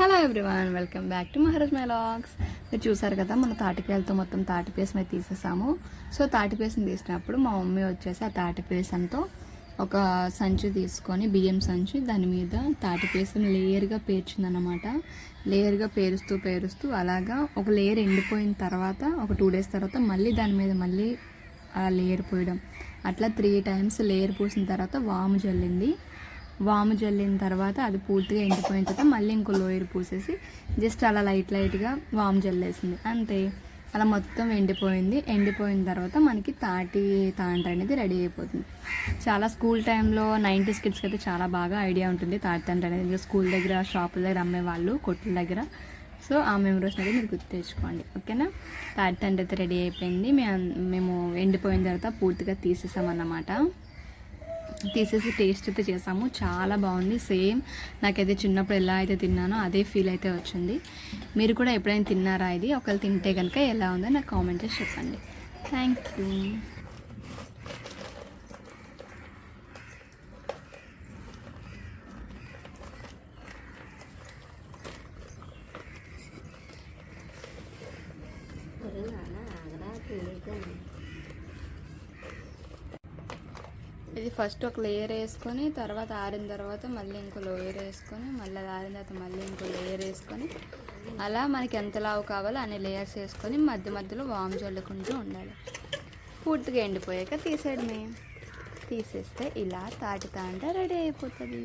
Hello everyone welcome back to Maharaj my logs మీరు చూసారు కదా మన తాటిపేలతో మొత్తం తాటిపేస్ తీసేసాము. సో తాటిపేసని తీసినప్పుడు మా మమ్మీ వచ్చేసి ఆ తాటిపేసంతో ఒక సంచి తీసుకొని బియ్యం సంచి దాని మీద తాటిపేసని లేయర్గా పేర్చిందనమాట లేయర్గా పేరుస్తూ పేరుస్తూ అలాగా ఒక లేయర్ ఎండిపోయిన తర్వాత ఒక టూ డేస్ తర్వాత మళ్ళీ దాని మీద మళ్ళీ ఆ లేయర్ పోయడం. అట్లా త్రీ టైమ్స్ లేయర్ పూసిన తర్వాత వాము జల్లింది. వాము జల్లిన తర్వాత అది పూర్తిగా ఎండిపోయిన తర్వాత మళ్ళీ ఇంకో లోయర్ పూసేసి జస్ట్ అలా లైట్ లైట్గా వాము జల్లేసింది. అంతే. అలా మొత్తం ఎండిపోయింది. ఎండిపోయిన తర్వాత మనకి తాటి తాంట అనేది రెడీ అయిపోతుంది. చాలా స్కూల్ టైంలో నైంటీస్ కిడ్స్కి అయితే చాలా బాగా ఐడియా ఉంటుంది తాటి తాంట అనేది. ఇంకా స్కూల్ దగ్గర షాపుల దగ్గర అమ్మేవాళ్ళు కొట్ల దగ్గర. సో ఆ మెమరీస్ అనేది మీరు గుర్తు తెచ్చుకోండి. ఓకేనా? తాటి తండ్రి అయితే రెడీ అయిపోయింది. మేము మేము ఎండిపోయిన తర్వాత పూర్తిగా తీసేసామన్నమాట. తీసేసి టేస్ట్ అయితే చేసాము. చాలా బాగుంది. సేమ్ నాకైతే చిన్నప్పుడు ఎలా అయితే తిన్నానో అదే ఫీల్ అయితే వచ్చింది. మీరు కూడా ఎప్పుడైనా తిన్నారా ఇది? ఒకవేళ తింటే కనుక ఎలా ఉందో నాకు కామెంట్ చేసి చెప్పండి. థ్యాంక్ యూ ఇది ఫస్ట్ ఒక లేయర్ వేసుకొని తర్వాత ఆరిన తర్వాత మళ్ళీ ఇంకో లేయర్ వేసుకొని మళ్ళీ అది ఆరిన తర్వాత మళ్ళీ ఇంకో లేయర్ వేసుకొని అలా మనకి ఎంత లావు కావాలో అన్ని లేయర్స్ వేసుకొని మధ్య మధ్యలో వామ్ చల్లుకుంటూ ఉండాలి. పూర్తిగా ఎండిపోయాక తీసేయడమే. తీసేస్తే ఇలా తాటి తాంట రెడీ అయిపోతుంది.